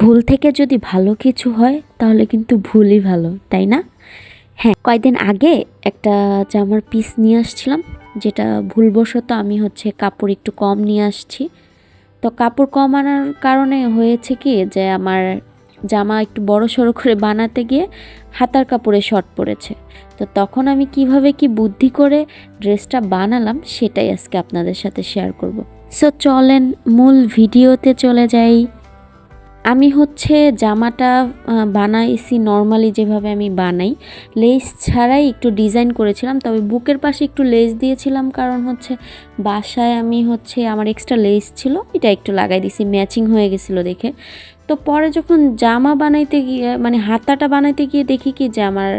ভুল থেকে যদি ভালো কিছু হয়, তাহলে কিন্তু ভুলই ভালো, তাই না? হ্যাঁ কয়েকদিন আগে একটা জামার পিস নিয়ে আসছিলাম, যেটা ভুলবশত আমি হচ্ছে কাপড় একটু কম নিয়ে আসছি। তো কাপড় কম আনার কারণে হয়েছে কি, যে আমার জামা একটু বড় সড়ো করে বানাতে গিয়ে হাতার কাপড়ে শর্ট পড়েছে। তো তখন আমি কীভাবে কি বুদ্ধি করে ড্রেসটা বানালাম, সেটাই আজকে আপনাদের সাথে শেয়ার করব। সো চলেন, মূল ভিডিওতে চলে যাই। আমি হচ্ছে জামাটা বানাইছি নর্মালি যেভাবে আমি বানাই। লেস ছাড়াই একটু ডিজাইন করেছিলাম, তবে বুকের পাশে একটু লেস দিয়েছিলাম কারণ হচ্ছে বাসায় আমি হচ্ছে আমার এক্সট্রা লেস ছিল, এটা একটু লাগাই দিছি ম্যাচিং হয়ে গেছিল দেখে। তো পরে যখন জামা বানাইতে গিয়ে মানে হাতাটা বানাইতে গিয়ে দেখি কি যে আমার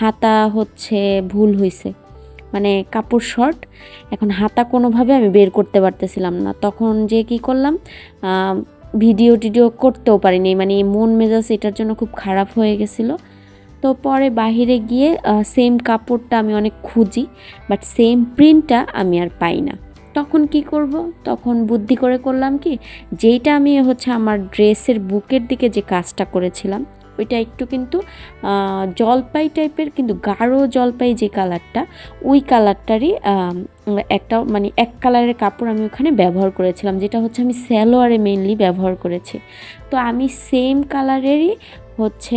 হাতা হচ্ছে ভুল হয়েছে মানে কাপড় শর্ট এখন হাতা কোনোভাবে আমি বের করতে পারতেছিলাম না। তখন যে কি করলাম ভিডিও টিডিও করতেও পারিনি। মানে মন মেজাজ এটার জন্য খুব খারাপ হয়ে গেছিল। তো পরে বাহিরে গিয়ে সেম কাপড়টা আমি অনেক খুঁজি বাট সেম প্রিন্টটা আমি আর পাই না। তখন কি করব? তখন বুদ্ধি করে করলাম কি, যেইটা আমি হচ্ছে আমার ড্রেসের বুকের দিকে যে কাজটা করেছিলাম, ওইটা একটু কিন্তু জলপাই টাইপের কিন্তু গাঢ় জলপাই যে কালারটা ওই কালারটারই একটা মানে এক কালারের কাপড় আমি ওখানে ব্যবহার করেছিলাম, যেটা হচ্ছে আমি স্যালোয়ারে মেনলি ব্যবহার করেছি। তো আমি সেম কালারেরই হচ্ছে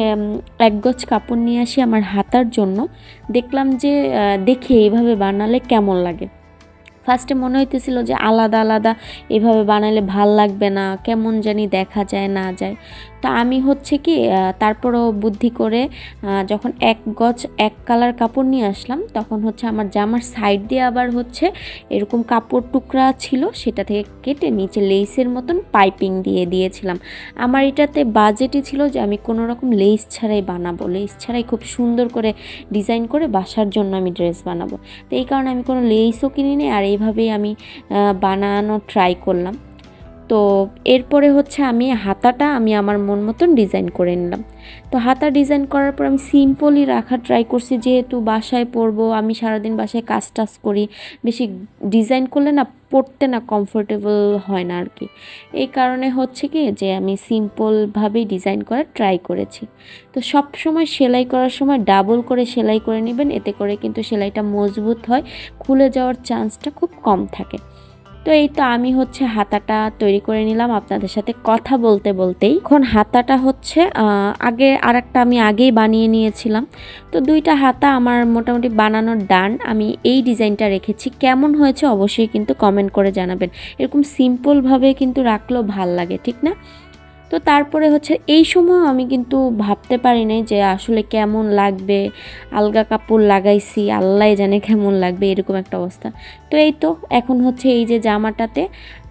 এক গজ কাপড় নিয়ে আসি আমার হাতার জন্য। দেখলাম যে দেখি এইভাবে বানালে কেমন লাগে। ফার্স্টে মনে হইতেছিল যে আলাদা আলাদা, এভাবে বানালে ভালো লাগবে না, কেমন জানি দেখা যায় না যায়। তো আমি হচ্ছে কি তারপরও বুদ্ধি করে যখন এক গজ, এক কালার কাপড় নিয়ে আসলাম, তখন হচ্ছে আমার জামার সাইড দিয়ে আবার হচ্ছে এরকম কাপড় টুকরা ছিল, সেটা থেকে কেটে নিচে লেসের মতন পাইপিং দিয়ে দিয়েছিলাম। আমার এটাতে বাজেটই ছিল যে আমি কোনো রকম লেস ছাড়াই বানাবো। লেস ছাড়াই খুব সুন্দর করে ডিজাইন করে বাসার জন্য আমি ড্রেস বানাবো। তো এই কারণে আমি কোনো লেসও কিনিনি, আর এইভাবেই আমি বানানো ট্রাই করলাম। তো এরপরে হচ্ছে আমি হাতাটা আমি আমার মন মতন ডিজাইন করে নিলাম। তো হাতা ডিজাইন করার পর আমি সিম্পলই রাখার ট্রাই করছি। যেহেতু বাসায় পরবো, আমি সারাদিন বাসায় কাজ টাজ করি, বেশি ডিজাইন করলে না পরতে না কমফোর্টেবল হয় না আর কি এই কারণে হচ্ছে কি যে আমি সিম্পলভাবেই ডিজাইন করার ট্রাই করেছি। তো সব সময় সেলাই করার সময় ডাবল করে সেলাই করে নেবেন, এতে করে কিন্তু সেলাইটা মজবুত হয়, খুলে যাওয়ার চান্সটা খুব কম থাকে। তো এই তো আমি হচ্ছে হাতাটা তৈরি করে নিলাম আপনাদের সাথে কথা বলতে বলতেই। এখন হাতাটা হচ্ছে আগে আরেকটা আমি আগেই বানিয়ে নিয়েছিলাম। তো দুইটা হাতা আমার মোটামুটি বানানোর ডান। আমি এই ডিজাইনটা রেখেছি। কেমন হয়েছে অবশ্যই কিন্তু কমেন্ট করে জানাবেন। এরকম সিম্পলভাবে কিন্তু রাখলেও ভালো লাগে, ঠিক না? তো তারপরে হচ্ছে এই সময় আমি কিন্তু ভাবতে পারি নাই যে আসলে কেমন লাগবে, আলগা কাপড় লাগাইছি, আল্লাহ জানে কেমন লাগবে, এরকম একটা অবস্থা। তো এই তো, এখন হচ্ছে এই যে জামাটাতে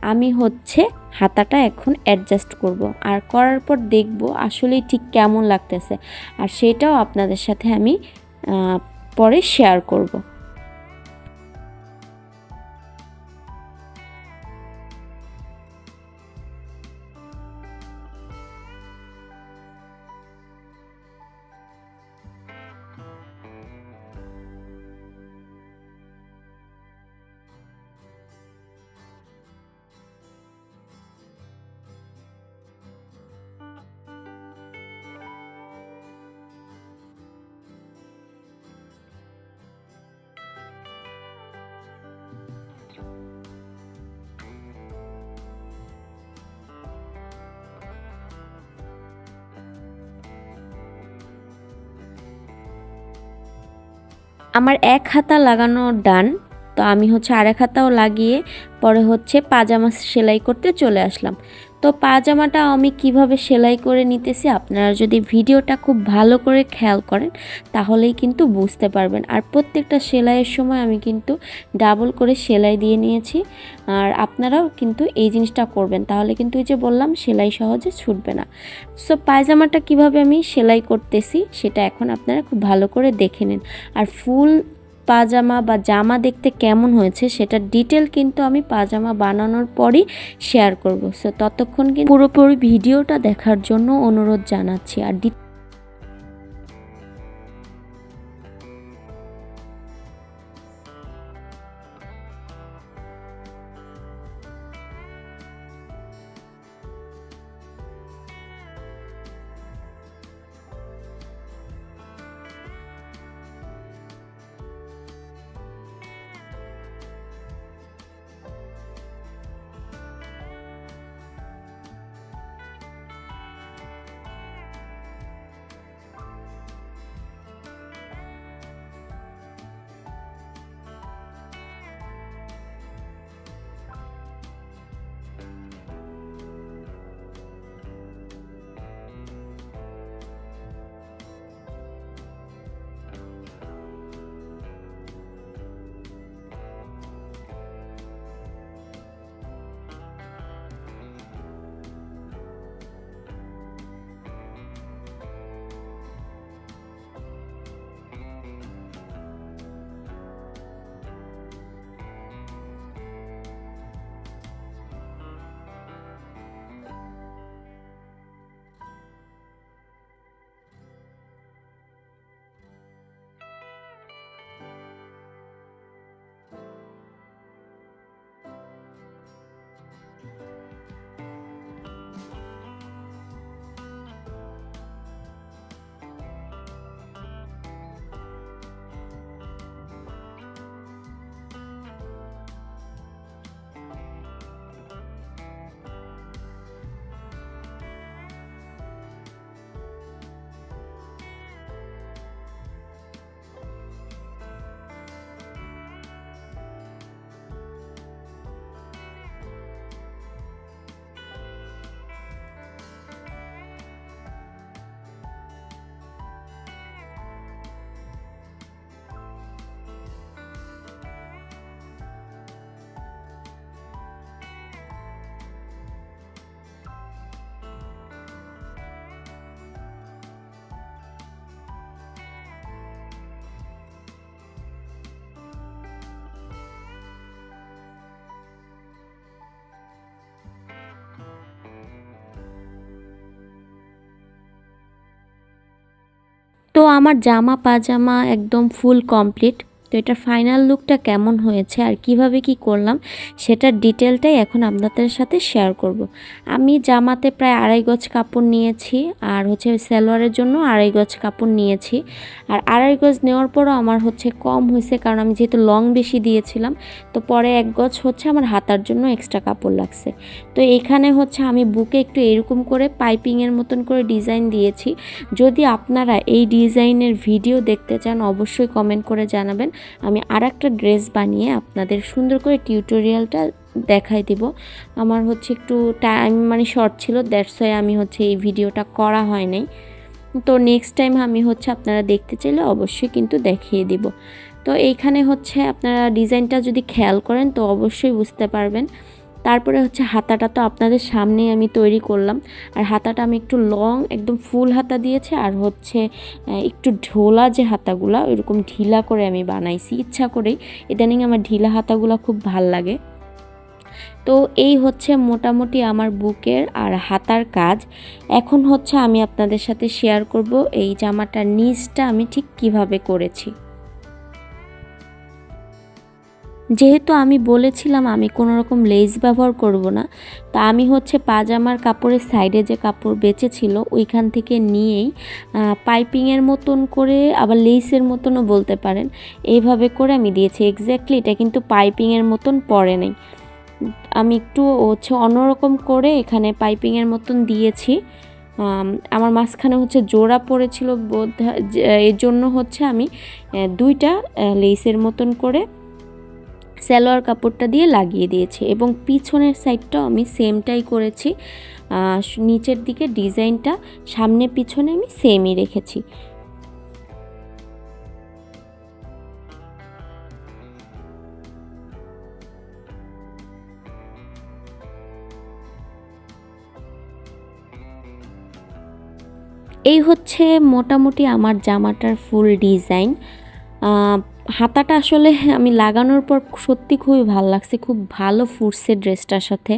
আমি হচ্ছে হাতাটা এখন অ্যাডজাস্ট করব। আর করার পর দেখব আসলেই ঠিক কেমন লাগতেছে। আর সেটাও আপনাদের সাথে আমি পরে শেয়ার করব। আমার এক হাতা লাগানো ডান, তো আমি হচ্ছে আরেক হাতাও লাগিয়ে পরে হচ্ছে পাজামা সেলাই করতে চলে আসলাম। তো পাজামাটা আমি কীভাবে সেলাই করে নিতেছি আপনারা যদি ভিডিওটা খুব ভালো করে খেয়াল করেন, তাহলেই কিন্তু বুঝতে পারবেন। আর প্রত্যেকটা সেলাইয়ের সময় আমি কিন্তু ডাবল করে সেলাই দিয়ে নিয়েছি। আর আপনারাও কিন্তু এই জিনিসটা করবেন। তাহলে কিন্তু এই যে বললাম, সেলাই সহজে ছুটবে না। সো পায়জামাটা কীভাবে আমি সেলাই করতেছি, সেটা এখন আপনারা খুব ভালো করে দেখে নিন। আর ফুল পাজামা বা জামা দেখতে কেমন হয়েছে সেটা ডিটেল কিন্তু আমি পাজামা বানানোর পরই শেয়ার করব। সো ততক্ষণ কিন্তু পুরোপুরি ভিডিওটা দেখার জন্য অনুরোধ জানাচ্ছি। আর তো আমার জামা পাজামা একদম ফুল কমপ্লিট তো এটার ফাইনাল লুকটা কেমন হয়েছে আর কীভাবে কি করলাম, সেটার ডিটেলটাই এখন আপনাদের সাথে শেয়ার করব। আমি জামাতে প্রায় আড়াই গজ কাপড় নিয়েছি আর হচ্ছে সালোয়ারের জন্য আড়াই গজ কাপড় নিয়েছি। আর আড়াই গজ নেওয়ার পরও আমার হচ্ছে কম হয়েছে কারণ আমি যেহেতু লং বেশি দিয়েছিলাম, তো পরে এক গজ হচ্ছে আমার হাতার জন্য এক্সট্রা কাপড় লাগছে। তো এখানে হচ্ছে আমি বুকে একটু এরকম করে পাইপিংয়ের মতন করে ডিজাইন দিয়েছি। যদি আপনারা এই ডিজাইনের ভিডিও দেখতে চান, অবশ্যই কমেন্ট করে জানাবেন। আমি আর একটা ড্রেস বানিয়ে আপনাদের সুন্দর করে টিউটোরিয়ালটা দেখাই দিব। আমার হচ্ছে একটু টাইম মানে শর্ট ছিল দ্যাটস ওয়াই আমি হচ্ছে এই ভিডিওটা করা হয় নাই। তো নেক্সট টাইম আমি হচ্ছে আপনারা দেখতে চাইলে অবশ্যই কিন্তু দেখিয়ে দিব। তো এইখানে হচ্ছে আপনারা ডিজাইনটা যদি খেয়াল করেন তো অবশ্যই বুঝতে পারবেন। তারপরে হচ্ছে হাতাটা তো আপনাদের সামনেই আমি তৈরি করলাম। আর হাতাটা আমি একটু লং একদম ফুল হাতা দিয়েছে। আর হচ্ছে একটু ঢোলা যে হাতাগুলা, ওইরকম ঢিলা করে আমি বানাইছি। ইচ্ছা করেই। ইদানিং আমার ঢিলা হাতাগুলো খুব ভালো লাগে। তো এই হচ্ছে মোটামুটি আমার বুকের আর হাতার কাজ। এখন হচ্ছে আমি আপনাদের সাথে শেয়ার করব এই জামাটার নিচটা আমি ঠিক কীভাবে করেছি। যেহেতু আমি বলেছিলাম আমি কোনো রকম লেস ব্যবহার করব না, তা আমি হচ্ছে পাজামার কাপড়ের সাইডে যে কাপড় বেঁচেছিল, ওইখান থেকে নিয়েই পাইপিংয়ের মতন করে, আবার লেসের মতনও বলতে পারেন এইভাবে করে আমি দিয়েছি। এক্স্যাক্টলি এটা কিন্তু পাইপিংয়ের মতন পড়ে নেই। আমি একটু হচ্ছে অন্যরকম করে এখানে পাইপিংয়ের মতন দিয়েছি। আমার মাঝখানে হচ্ছে জোড়া পড়েছিল বোধ এর জন্য হচ্ছে আমি দুইটা লেসের মতন করে সালোয়ার কাপড়টা দিয়ে লাগিয়ে দিয়েছি এবং পিছনের সাইডটাও আমি সেমটাই করেছি। নিচের দিকে ডিজাইনটা সামনে পিছনে আমি সেমই রেখেছি। এই হচ্ছে মোটামুটি আমার জামাটার ফুল ডিজাইন হাতাটা আসলে আমি লাগানোর পর সত্যি খুবই ভালো লাগছে, খুব ভালো ফুটছে ড্রেসটার সাথে।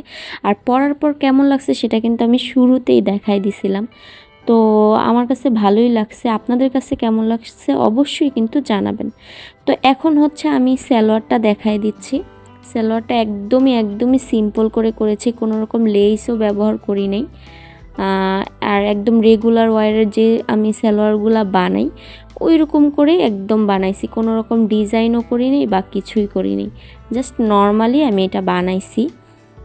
আর পরার পর কেমন লাগছে সেটা কিন্তু আমি শুরুতেই দেখাই দিছিলাম। তো আমার কাছে ভালোই লাগছে, আপনাদের কাছে কেমন লাগছে অবশ্যই কিন্তু জানাবেন। তো এখন হচ্ছে আমি স্যালোয়ারটা দেখাই দিচ্ছি। স্যালোয়ারটা একদমই একদমই সিম্পল করে করেছি, কোনো রকম লেসও ব্যবহার করি নেই। আর একদম রেগুলার ওয়ারের যে আমি সালোয়ারগুলা বানাই ওই রকম করে একদম বানাইছি। কোনো রকম ডিজাইনও করিনি বা কিছুই করিনি। জাস্ট নর্মালি আমি এটা বানাইছি।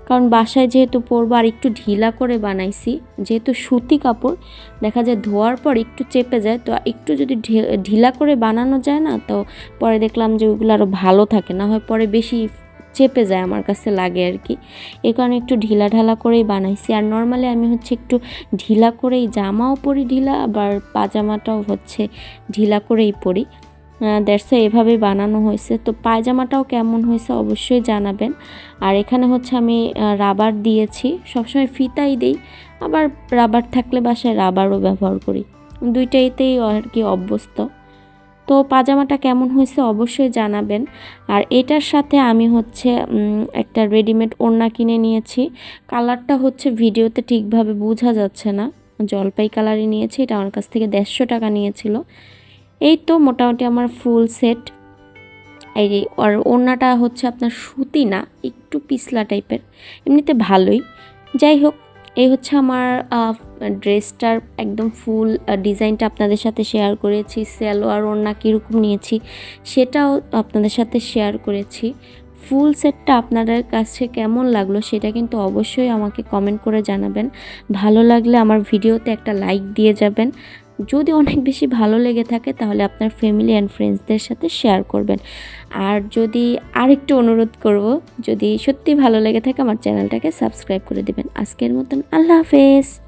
কারণ বাসায় যেহেতু পরবো আর একটু ঢিলা করে বানাইছি, যেহেতু সুতি কাপড়, দেখা যায় ধোয়ার পর একটু চেপে যায়, তো একটু যদি ঢিলা করে বানানো যায় না, তো পরে দেখলাম যে ওইগুলো আরও ভালো থাকে। না হয় পরে বেশি চেপে যায় আমার কাছে লাগে আর কি। এই কারণে একটু ঢিলা ঢালা করেই বানাইছি। আর নর্মালি আমি হচ্ছে একটু ঢিলা করেই জামাও পরি ঢিলা, আবার পাজামাটাও হচ্ছে ঢিলা করেই পরি। দ্যাটস এভাবে বানানো হয়েছে। তো পায়জামাটাও কেমন হয়েছে অবশ্যই জানাবেন। আর এখানে হচ্ছে আমি রাবার দিয়েছি। সবসময় ফিতাই দিই, আবার রাবার থাকলে বাসায় রাবারও ব্যবহার করি। দুইটাইতেই আর কি অভ্যস্ত। তো পাজামাটা কেমন হয়েছে অবশ্যই জানাবেন। আর এটার সাথে আমি হচ্ছে একটা রেডিমেড ওড়না কিনে নিয়েছি। কালারটা হচ্ছে ভিডিওতে ঠিকভাবে বোঝা যাচ্ছে না। জলপাই কালারই নিয়েছি, এটা আমার কাছ থেকে দেড়শো টাকা নিয়েছিল। এই তো মোটামুটি আমার ফুল সেট এই আর ওড়নাটা হচ্ছে আপনার সুতি না, একটু পিছলা টাইপের এমনিতে ভালোই। যাই হোক এই হচ্ছে আমার ড্রেসটার একদম ফুল ডিজাইনটা আপনাদের সাথে শেয়ার করেছি, সেলোয়ার ওড়না কীরকম নিয়েছি সেটাও আপনাদের সাথে শেয়ার করেছি। ফুল সেটটা আপনাদের কাছে কেমন লাগল সেটা কিন্তু অবশ্যই আমাকে কমেন্ট করে জানাবেন। ভালো লাগলে আমার ভিডিওতে একটা লাইক দিয়ে যাবেন। যদি অনেক বেশি ভালো লেগে থাকে, তাহলে আপনার ফ্যামিলি অ্যান্ড ফ্রেন্ডসদের সাথে শেয়ার করবেন। আর যদি আরেকটু অনুরোধ করব, যদি সত্যি ভালো লেগে থাকে, আমার চ্যানেলটাকে সাবস্ক্রাইব করে দেবেন। আজকের মতন আল্লাহ হাফেজ।